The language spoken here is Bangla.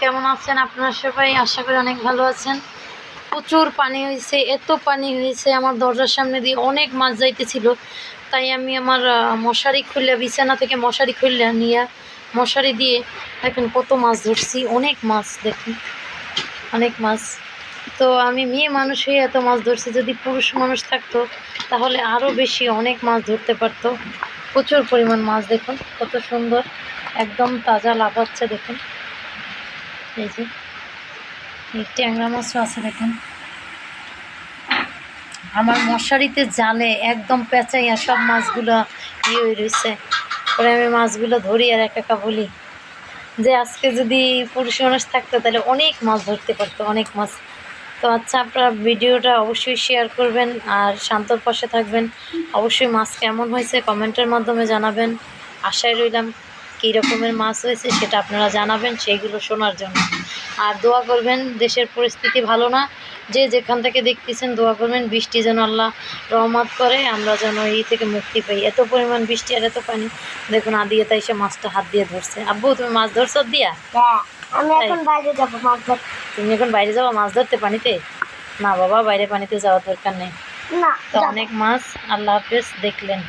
কেমন আছেন আপনারা সবাই? আশা করি অনেক ভালো আছেন। প্রচুর পানি হয়েছে এত পানি হয়েছে আমার দরজার সামনে দিয়ে অনেক মাছ যাইতেছিল। তাই আমি আমার মশারি খুললে বিছানা থেকে মশারি খুললে নিয়ে মশারি দিয়ে দেখেন কত মাছ ধরছি, অনেক মাছ দেখুন, অনেক মাছ। তো আমি মেয়ে মানুষ হয়ে এত মাছ ধরছি, যদি পুরুষ মানুষ থাকতো, তাহলে আরও বেশি অনেক মাছ ধরতে পারতো। প্রচুর পরিমাণ মাছ দেখুন, কত সুন্দর, একদম তাজা লাফাচ্ছে দেখুন। এই যে ট্যাংরা মাছও আছে দেখুন। আমার মশারিতে জালে একদম পেঁচাইয়া সব মাছগুলো ইয়ে হয়ে রয়েছে। পরে আমি মাছগুলো ধরি আর একা একা বলি যে, আজকে যদি পুরুষ মানুষ থাকতো তাহলে অনেক মাছ ধরতে পারতো, অনেক মাছ। তো আচ্ছা আপনারা ভিডিওটা অবশ্যই শেয়ার করবেন আর শান্তর পাশে থাকবেন। অবশ্যই মাছ কেমন হয়েছে কমেন্টের মাধ্যমে জানাবেন। আশায় রইলাম। কী রকমের মাছ হয়েছে সেটা আপনারা জানাবেন সেইগুলো শোনার জন্য। আর দোয়া করবেন দেশের পরিস্থিতি ভালো না। যে যেখান থেকে দেখতেছেন দোয়া করবেন বৃষ্টি যেন আল্লাহ রহমত করে আমরা যেন এই থেকে মুক্তি পাই। এত পরিমাণ বৃষ্টি আর এত পানি দেখুন আদিয়ে তাই সে মাছটা হাত দিয়ে ধরছে। আব্বু তুমি মাছ ধরছো দিয়া? আমি এখন বাইরে যাব মাছ ধরতে। তুমি এখন বাইরে যাব মাছ ধরতে পানিতে? না বাবা বাইরে পানিতে যাওয়ার দরকার নেই। তো অনেক মাছ আল্লাহ হাফেজ দেখলেন।